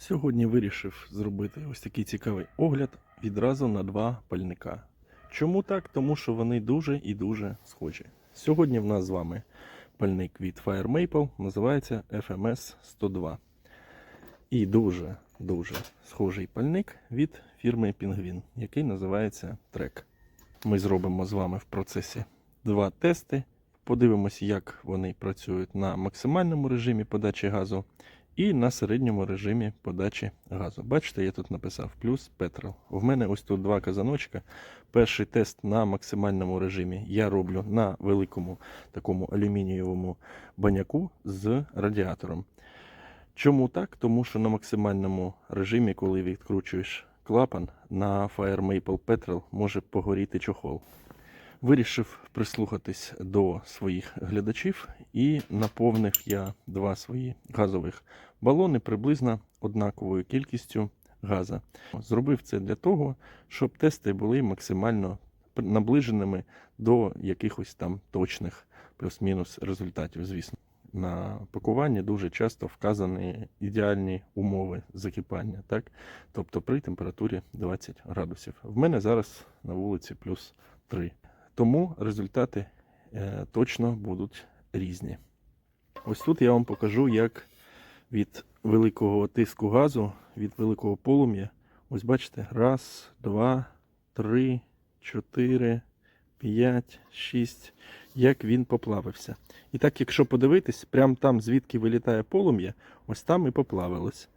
Сьогодні вирішив зробити ось такий цікавий огляд відразу на два пальника. Чому так? Тому що вони дуже і дуже схожі. Сьогодні в нас з вами пальник від Fire Maple, називається FMS 102. І дуже дуже схожий пальник від фірми Penguin, який називається Trek. Ми зробимо з вами в процесі два тести. Подивимося, як вони працюють на максимальному режимі подачі газу і на середньому режимі подачі газу. Бачите, я тут написав плюс петрол. У мене ось тут два казаночка. Перший тест на максимальному режимі я роблю на великому такому алюмінієвому баняку з радіатором. Чому так? Тому що на максимальному режимі, коли відкручуєш клапан, на Fire Maple Petrol може погоріти чохол. Вирішив прислухатись до своїх глядачів і наповнив я два свої газових балони приблизно однаковою кількістю газа. Зробив це для того, щоб тести були максимально наближеними до якихось там точних плюс-мінус результатів. Звісно, на пакуванні дуже часто вказані ідеальні умови закипання, так? тобто при температурі 20 градусів. В мене зараз на вулиці плюс 3. Тому результати е, точно будуть різні. Ось тут я вам покажу, як від великого тиску газу, від великого полум'я. Ось бачите, раз, два, три, чотири, п'ять, шість. Як він поплавився. І так, якщо подивитись, прямо там, звідки вилітає полум'я, ось там і поплавилось.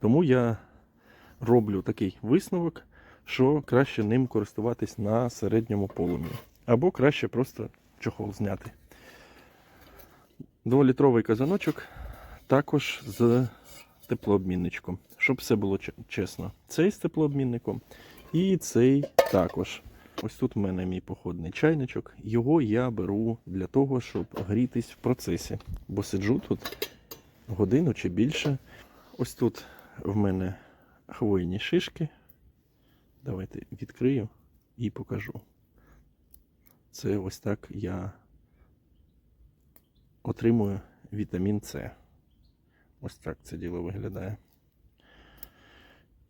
Тому я роблю такий висновок, що краще ним користуватись на середньому полум'ї. Або краще просто чохол зняти. Дволітровий казаночок також з теплообмінничком, щоб все було чесно. Цей з теплообмінником і цей також. Ось тут в мене мій походний чайничок. Його я беру для того, щоб грітись в процесі. Бо сиджу тут годину чи більше. Ось тут в мене хвойні шишки. Давайте відкрию і покажу. Це ось так я отримую вітамін С. Ось так це діло виглядає.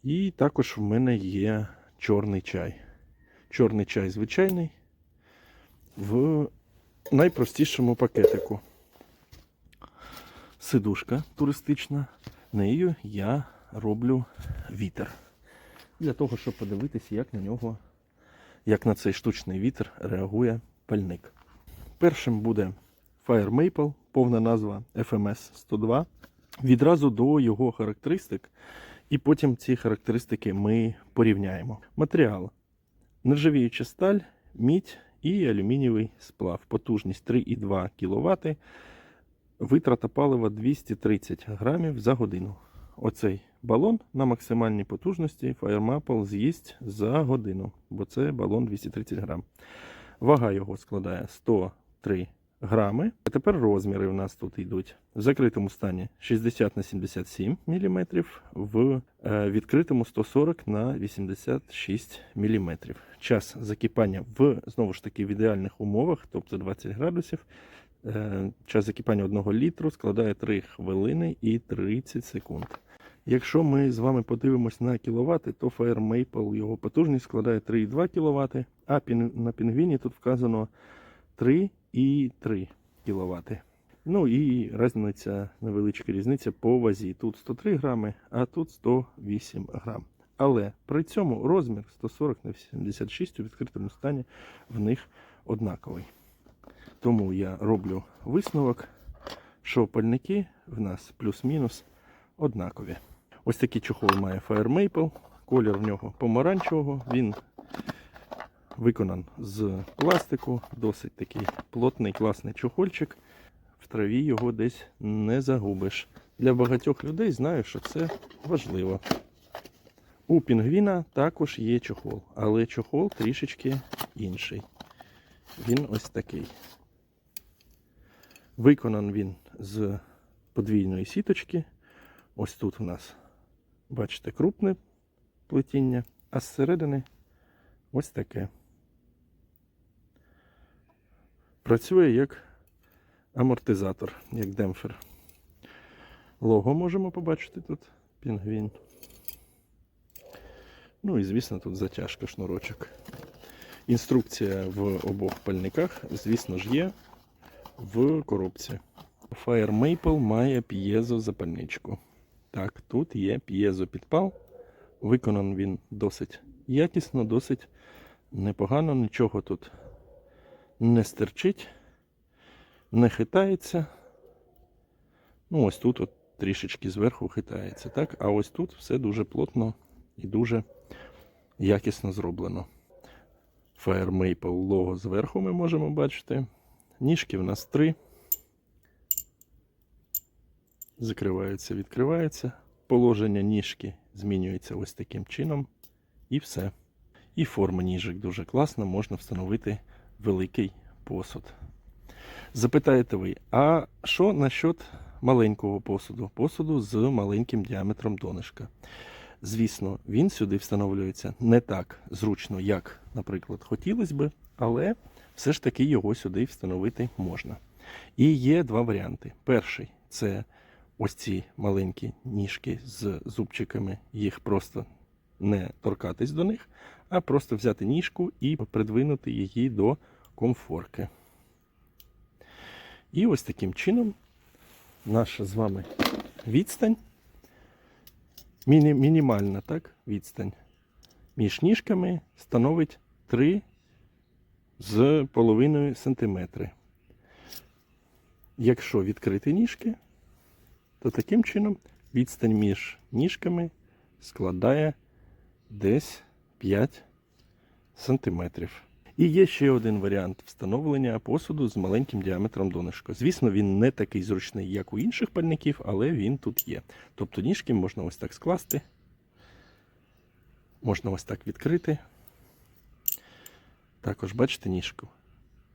І також в мене є чорний чай. Чорний чай звичайний в найпростішому пакетику. Сидушка туристична. Нею я роблю вітер. Для того, щоб подивитися, як на нього як на цей штучний вітер реагує пальник. Першим буде Fire Maple, повна назва FMS 102. Відразу до його характеристик, і потім ці характеристики ми порівняємо. Матеріал: нержавіюча сталь, мідь і алюмінієвий сплав. Потужність 3,2 кВт. Витрата палива 230 грамів за годину. Оцей балон на максимальній потужності Fire Maple з'їсть за годину, бо це балон 230 грам. Вага його складає 103 грами. А тепер розміри у нас тут йдуть. В закритому стані 60 на 77 мм, в е, відкритому 140 на 86 мм. Час закипання в знову ж таки в ідеальних умовах, тобто 20 градусів. Е, Час закипання 1 літру складає 3 хвилини і 30 секунд. Якщо ми з вами подивимось на кіловати, то Fire Maple його потужність складає 3,2 кВт, а на пінгвіні тут вказано 3,3 кВт. Ну і різниця, невеличка різниця по вазі. Тут 103 грами, а тут 108 грам. Але при цьому розмір 140 на 76 у відкритому стані в них однаковий. Тому я роблю висновок, що пальники в нас плюс-мінус однакові. Ось такий чохол має Fire Maple. Колір в нього помаранчевого. Він виконан з пластику. Досить такий плотний, класний чохольчик. В траві його десь не загубиш. Для багатьох людей знаю, що це важливо. У пінгвіна також є чохол, але чохол трішечки інший. Він ось такий. Виконан він з подвійної сіточки. Ось тут у нас, бачите, крупне плетіння, а зсередини ось таке. Працює як амортизатор, як демпфер. Лого можемо побачити тут. Пінгвін. Ну і звісно, тут затяжка шнурочок. Інструкція в обох пальниках, звісно ж, є в коробці. Fire Maple має п'єзо запальничку. Так, тут є п'єзо підпал. Виконаний він досить якісно, досить непогано, нічого тут не стерчить, не хитається. Ну, ось тут от трішечки зверху хитається, так? А ось тут все дуже плотно і дуже якісно зроблено. Maple лого зверху ми можемо бачити. Ніжки в нас три. Закриваються, відкриваються. Положення ніжки змінюється ось таким чином. І все. І форма ніжок дуже класна, можна встановити великий посуд. Запитаєте ви, а що насчет маленького посуду? Посуду з маленьким діаметром донышка. Звісно, він сюди встановлюється не так зручно, як, наприклад, хотілося би, але все ж таки його сюди встановити можна. І є два варіанти. Перший це ось ці маленькі ніжки з зубчиками, їх просто не торкатись до них, а просто взяти ніжку і придвинути її до комфорки. І ось таким чином наша з вами відстань, міні, мінімальна так, відстань між ніжками становить 3 з половиною сантиметри. Якщо відкрити ніжки, то таким чином відстань між ніжками складає десь 5 сантиметрів. І є ще один варіант встановлення посуду з маленьким діаметром донышка. Звісно, він не такий зручний, як у інших пальників, але він тут є. Тобто ніжки можна ось так скласти, можна ось так відкрити. Також бачите ніжку.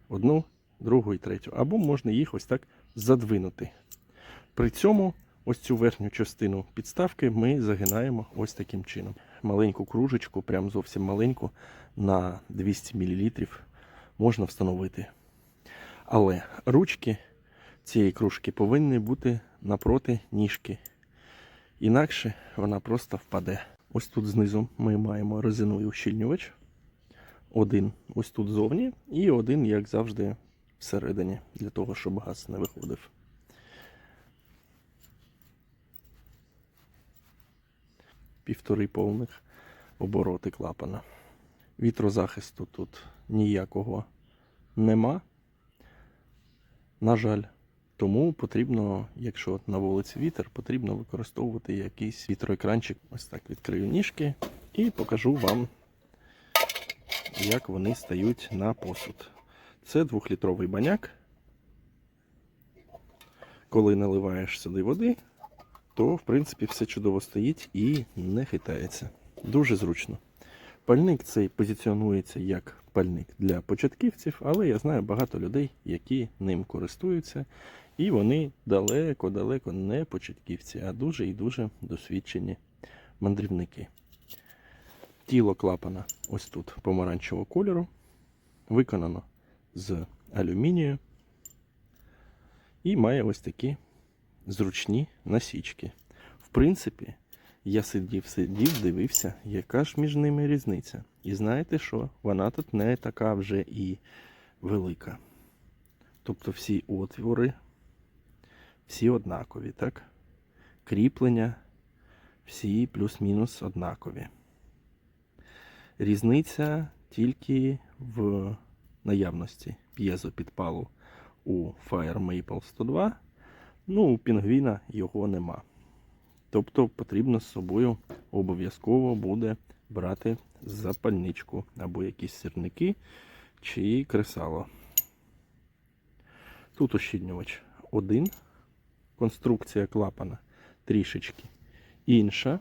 Одну, другу і третю. Або можна їх ось так задвинути. При цьому ось цю верхню частину підставки ми загинаємо ось таким чином. Маленьку кружечку, прям зовсім маленьку, на 200 мл можна встановити. Але ручки цієї кружки повинні бути напроти ніжки. Інакше вона просто впаде. Ось тут знизу ми маємо резиновий ущільнювач. Один ось тут зовні, і один, як завжди, всередині, для того, щоб газ не виходив. Півтори повних обороти клапана. Вітрозахисту тут ніякого нема. На жаль, тому потрібно, якщо на вулиці вітер, потрібно використовувати якийсь вітроекранчик. Ось так відкрию ніжки і покажу вам, як вони стають на посуд. Це двохлітровий баняк. Коли наливаєш сюди води, то в принципі все чудово стоїть і не хитається. Дуже зручно. Пальник цей позиціонується як пальник для початківців, але я знаю багато людей, які ним користуються, і вони далеко-далеко не початківці, а дуже і дуже досвідчені мандрівники. Тіло клапана ось тут помаранчевого кольору, виконано з алюмінію і має ось такі зручні насічки. В принципі, я сидів, сидів, дивився, яка ж між ними різниця. І знаєте що? Вона тут не така вже і велика. Тобто всі отвори, всі однакові, так? Кріплення, всі плюс-мінус однакові. Різниця тільки в наявності п'єзопідпалу у Fire Maple 102. Ну, у пінгвіна його нема. Тобто потрібно з собою обов'язково буде брати запальничку або якісь сірники чи кресало. Тут ощільнювач один. Конструкція клапана трішечки інша.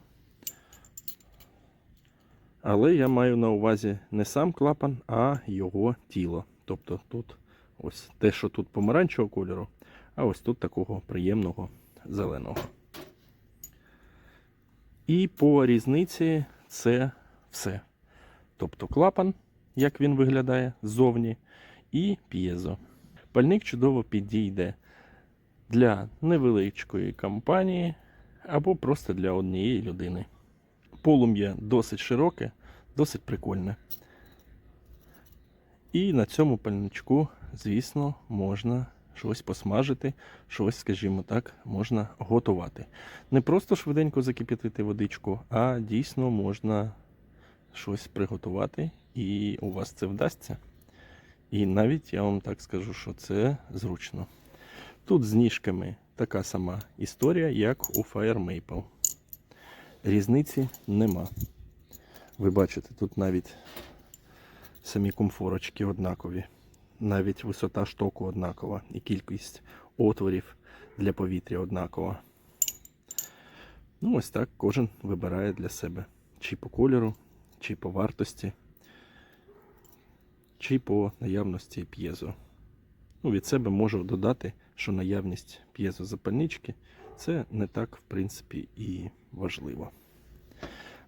Але я маю на увазі не сам клапан, а його тіло. Тобто тут ось те, що тут помаранчевого кольору, а ось тут такого приємного зеленого. І по різниці це все. Тобто клапан, як він виглядає ззовні, і п'єзо. Пальник чудово підійде для невеличкої компанії або просто для однієї людини. Полум'я досить широке, досить прикольне. І на цьому пальничку, звісно, можна щось посмажити, щось, скажімо так, можна готувати. Не просто швиденько закип'ятити водичку, а дійсно можна щось приготувати, і у вас це вдасться. І навіть я вам так скажу, що це зручно. Тут з ніжками така сама історія, як у Fire Maple. Різниці нема. Ви бачите, тут навіть самі комфорочки однакові. Навіть висота штоку однакова і кількість отворів для повітря однакова. Ну, ось так кожен вибирає для себе. Чи по кольору, чи по вартості, чи по наявності п'єзо. Ну, від себе можу додати, що наявність п'єзозапальнички це не так, в принципі, і важливо.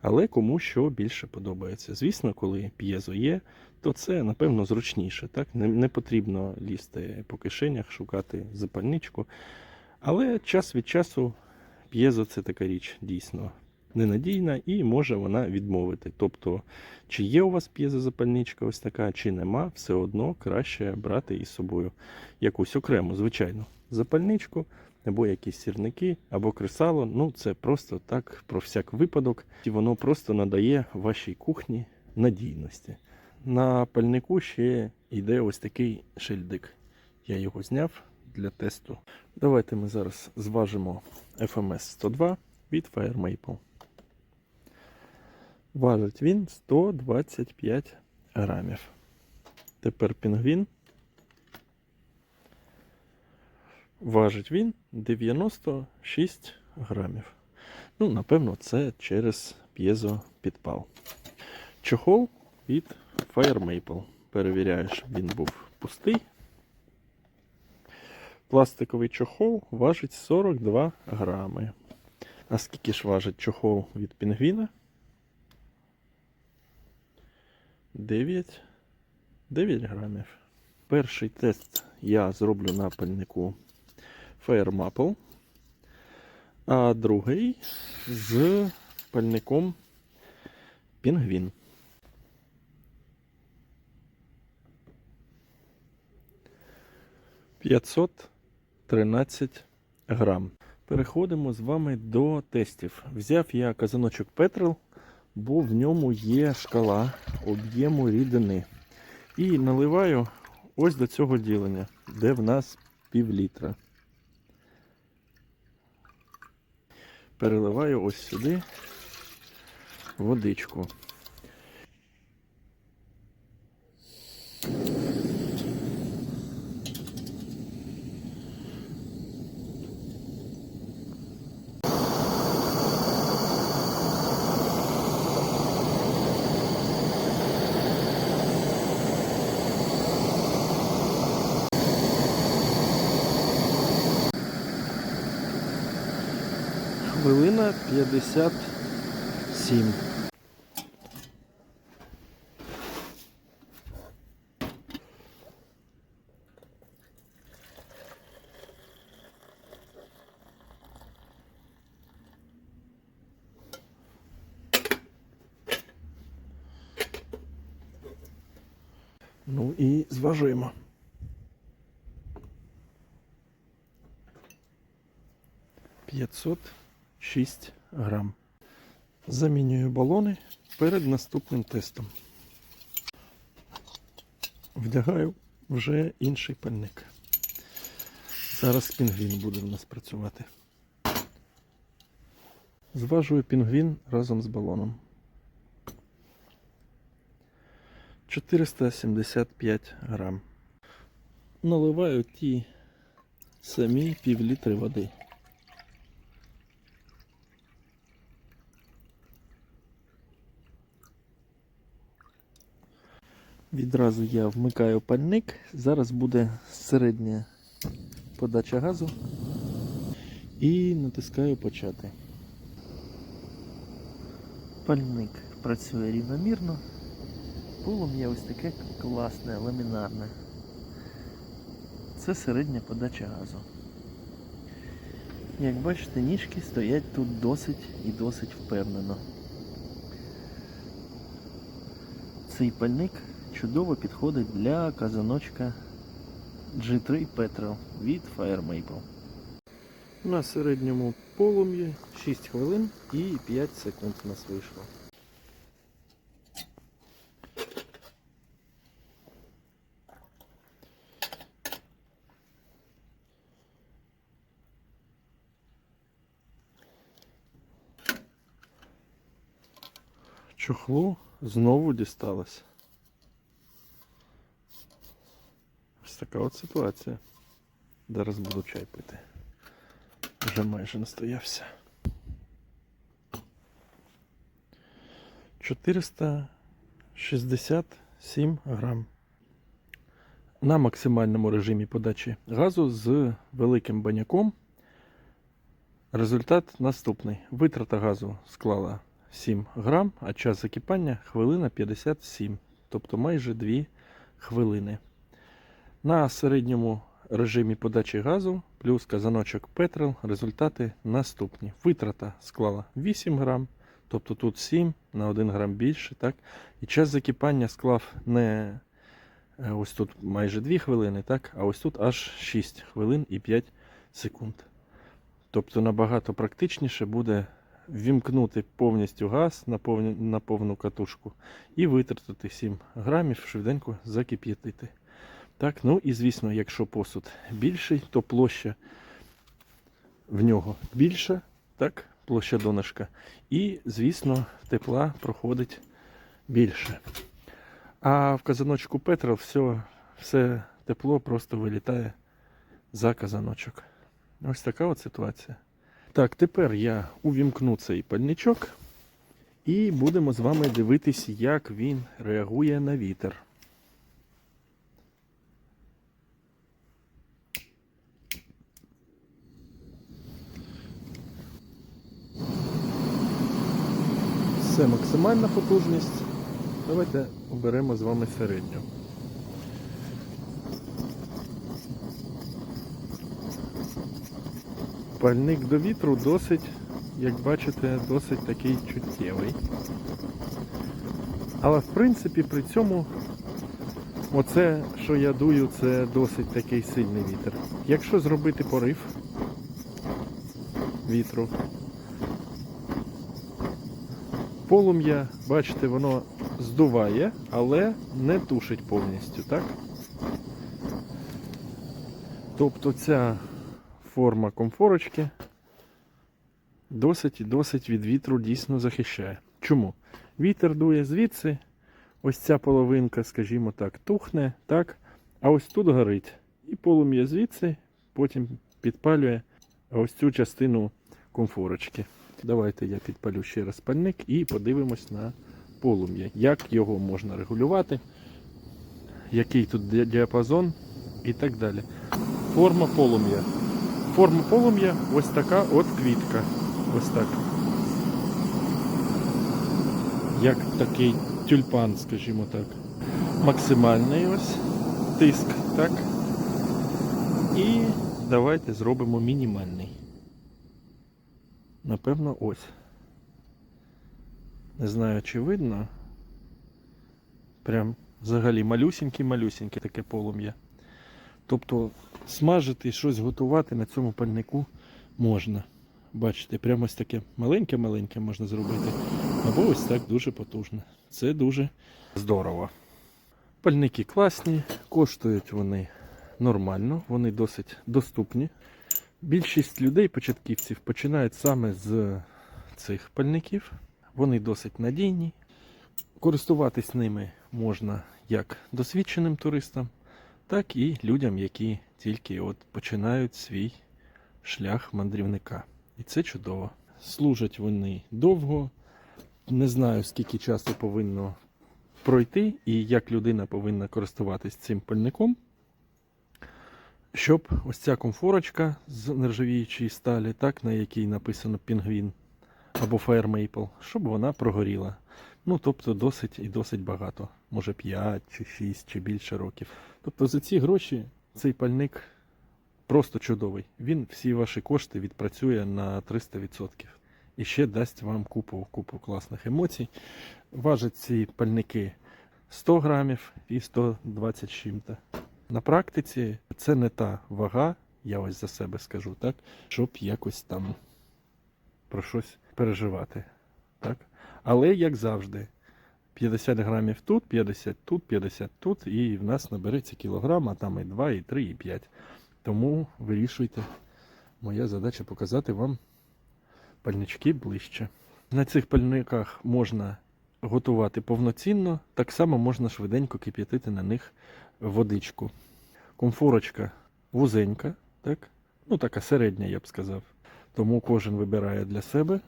Але кому що більше подобається. Звісно, коли п'єзо є, то це, напевно, зручніше. Так? Не, не потрібно лізти по кишенях, шукати запальничку. Але час від часу п'єзо це така річ дійсно ненадійна і може вона відмовити. Тобто, чи є у вас п'єзозапальничка ось така, чи нема, все одно краще брати із собою якусь окрему, звичайно, запальничку, або якісь сірники, або кресало. Ну, це просто так про всяк випадок, і воно просто надає вашій кухні надійності. На пальнику ще йде ось такий шильдик. Я його зняв для тесту. Давайте ми зараз зважимо FMS 102 від Fire Maple. Важить він 125 грамів. Тепер пінгвін. Важить він 96 грамів. Ну, напевно, це через п'єзопідпал. Чохол від Fire Maple. Перевіряю, щоб він був пустий. Пластиковий чохол важить 42 грами. А скільки ж важить чохол від пінгвіна? 9, 9 грамів. Перший тест я зроблю на пальнику Fire а другий з пальником Пінгвін. П'ятсот тринадцять грам. Переходимо з вами до тестів. Взяв я казаночок Петрел, бо в ньому є шкала об'єму рідини. І наливаю ось до цього ділення, де в нас пів літра. Переливаю ось сюди водичку. 57. Ну і зважуємо. П'ятсот шість Грам. Замінюю балони перед наступним тестом. Вдягаю вже інший пальник. Зараз пінгвін буде в нас працювати. Зважую пінгвін разом з балоном. 475 грам. Наливаю ті самі півлітри води. Відразу я вмикаю пальник. Зараз буде середня подача газу. І натискаю почати. Пальник працює рівномірно. Полум'я ось таке класне, ламінарне. Це середня подача газу. Як бачите, ніжки стоять тут досить і досить впевнено. Цей пальник чудово підходить для казаночка G3 Petrol від Fire Maple. На середньому полум'ї 6 хвилин і 5 секунд у нас вийшло. Чохлу знову дісталось. Ось така от ситуація. Зараз буду чай пити. Вже майже настоявся. 467 грам. На максимальному режимі подачі газу з великим баняком. Результат наступний. Витрата газу склала 7 грам, а час закипання хвилина 57, тобто майже 2 хвилини. На середньому режимі подачі газу плюс казаночок Петрел результати наступні. Витрата склала 8 грам, тобто тут 7 на 1 грам більше. Так? І час закипання склав не е, ось тут майже 2 хвилини, так? а ось тут аж 6 хвилин і 5 секунд. Тобто набагато практичніше буде ввімкнути повністю газ на, повні, на повну катушку і витратити 7 грамів, швиденько закип'ятити. Так, ну і звісно, якщо посуд більший, то площа в нього більша, так, площа донышка. І, звісно, тепла проходить більше. А в казаночку Петра все, все тепло просто вилітає за казаночок. Ось така от ситуація. Так, тепер я увімкну цей пальничок і будемо з вами дивитись, як він реагує на вітер. Це максимальна потужність. Давайте оберемо з вами середню. Пальник до вітру досить, як бачите, досить такий чуттєвий. Але в принципі при цьому оце, що я дую, це досить такий сильний вітер. Якщо зробити порив вітру, полум'я, бачите, воно здуває, але не тушить повністю, так? Тобто ця форма комфорочки досить і досить від вітру дійсно захищає. Чому? Вітер дує звідси, ось ця половинка, скажімо так, тухне, так, а ось тут горить. І полум'я звідси, потім підпалює ось цю частину комфорочки. Давайте я підпалю ще раз пальник і подивимось на полум'я. Як його можна регулювати, який тут діапазон і так далі. Форма полум'я. Форма полум'я ось така от квітка. Ось так. Як такий тюльпан, скажімо так. Максимальний ось тиск, так? І давайте зробимо мінімальний. Напевно, ось. Не знаю, чи видно. Прям взагалі малюсіньке-малюсіньке таке полум'я. Тобто смажити щось готувати на цьому пальнику можна. Бачите, прямо ось таке маленьке-маленьке можна зробити. Або ось так дуже потужне. Це дуже здорово. Пальники класні, коштують вони нормально, вони досить доступні. Більшість людей, початківців, починають саме з цих пальників. Вони досить надійні. Користуватись ними можна як досвідченим туристам, так і людям, які тільки от починають свій шлях мандрівника. І це чудово. Служать вони довго. Не знаю, скільки часу повинно пройти і як людина повинна користуватись цим пальником, щоб ось ця комфорочка з нержавіючої сталі, так, на якій написано пінгвін або Maple, щоб вона прогоріла. Ну, тобто досить і досить багато. Може 5 чи 6 чи більше років. Тобто за ці гроші цей пальник просто чудовий. Він всі ваші кошти відпрацює на 300%. І ще дасть вам купу, купу класних емоцій. Важать ці пальники 100 грамів і 120 з чим-то. На практиці це не та вага, я ось за себе скажу, так, щоб якось там про щось переживати. Так? Але, як завжди, 50 грамів тут, 50 тут, 50 тут, і в нас набереться кілограм, а там і 2, і 3, і 5. Тому вирішуйте. Моя задача показати вам пальнички ближче. На цих пальниках можна готувати повноцінно, так само можна швиденько кип'ятити на них водичку. Комфорочка вузенька, так? ну така середня, я б сказав. Тому кожен вибирає для себе,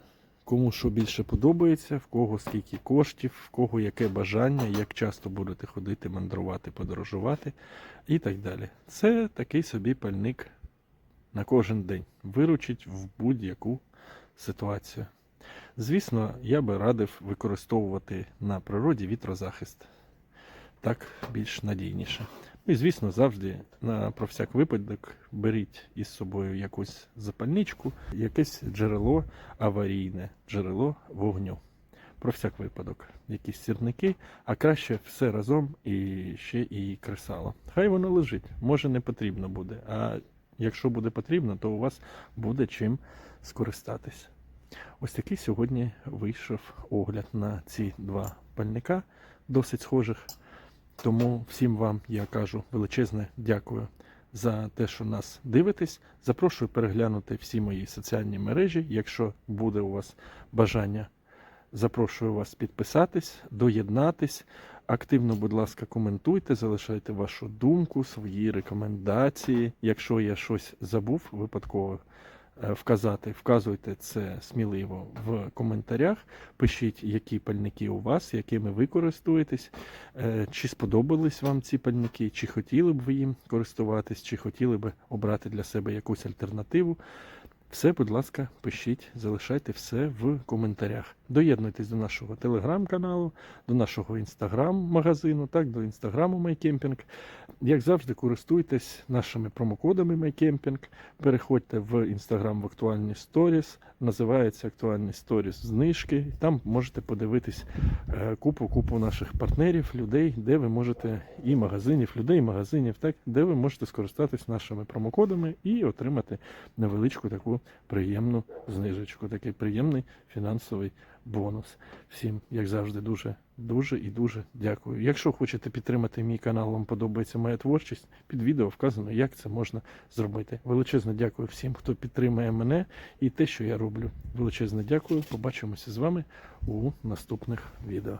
кому що більше подобається, в кого скільки коштів, в кого яке бажання, як часто будете ходити, мандрувати, подорожувати і так далі. Це такий собі пальник на кожен день. Виручить в будь-яку ситуацію. Звісно, я би радив використовувати на природі вітрозахист. Так більш надійніше. Ну і звісно, завжди на про всяк випадок беріть із собою якусь запальничку, якесь джерело аварійне, джерело вогню. Про всяк випадок, якісь сірники, а краще все разом і ще і кресало. Хай воно лежить, може не потрібно буде. А якщо буде потрібно, то у вас буде чим скористатись. Ось такий сьогодні вийшов огляд на ці два пальника, досить схожих. Тому всім вам я кажу величезне дякую за те, що нас дивитесь. Запрошую переглянути всі мої соціальні мережі. Якщо буде у вас бажання, запрошую вас підписатись, доєднатись. Активно, будь ласка, коментуйте, залишайте вашу думку, свої рекомендації. Якщо я щось забув випадково вказати, вказуйте це сміливо в коментарях. Пишіть, які пальники у вас, якими ви користуєтесь, Е, чи сподобались вам ці пальники, чи хотіли б ви їм користуватись, чи хотіли б обрати для себе якусь альтернативу. Все, будь ласка, пишіть, залишайте все в коментарях. Доєднуйтесь до нашого телеграм-каналу, до нашого інстаграм-магазину, так, до інстаграму MyCamping. Як завжди, користуйтесь нашими промокодами MyCamping. Переходьте в інстаграм в актуальні сторіс. Називається актуальні сторіс знижки. Там можете подивитись е, купу купу наших партнерів, людей, де ви можете і магазинів, людей, і магазинів, так, де ви можете скористатись нашими промокодами і отримати невеличку таку приємну знижечку, такий приємний фінансовий бонус. Всім, як завжди, дуже, дуже і дуже дякую. Якщо хочете підтримати мій канал, вам подобається моя творчість, під відео вказано, як це можна зробити. Величезне дякую всім, хто підтримує мене і те, що я роблю. Величезне дякую. Побачимося з вами у наступних відео.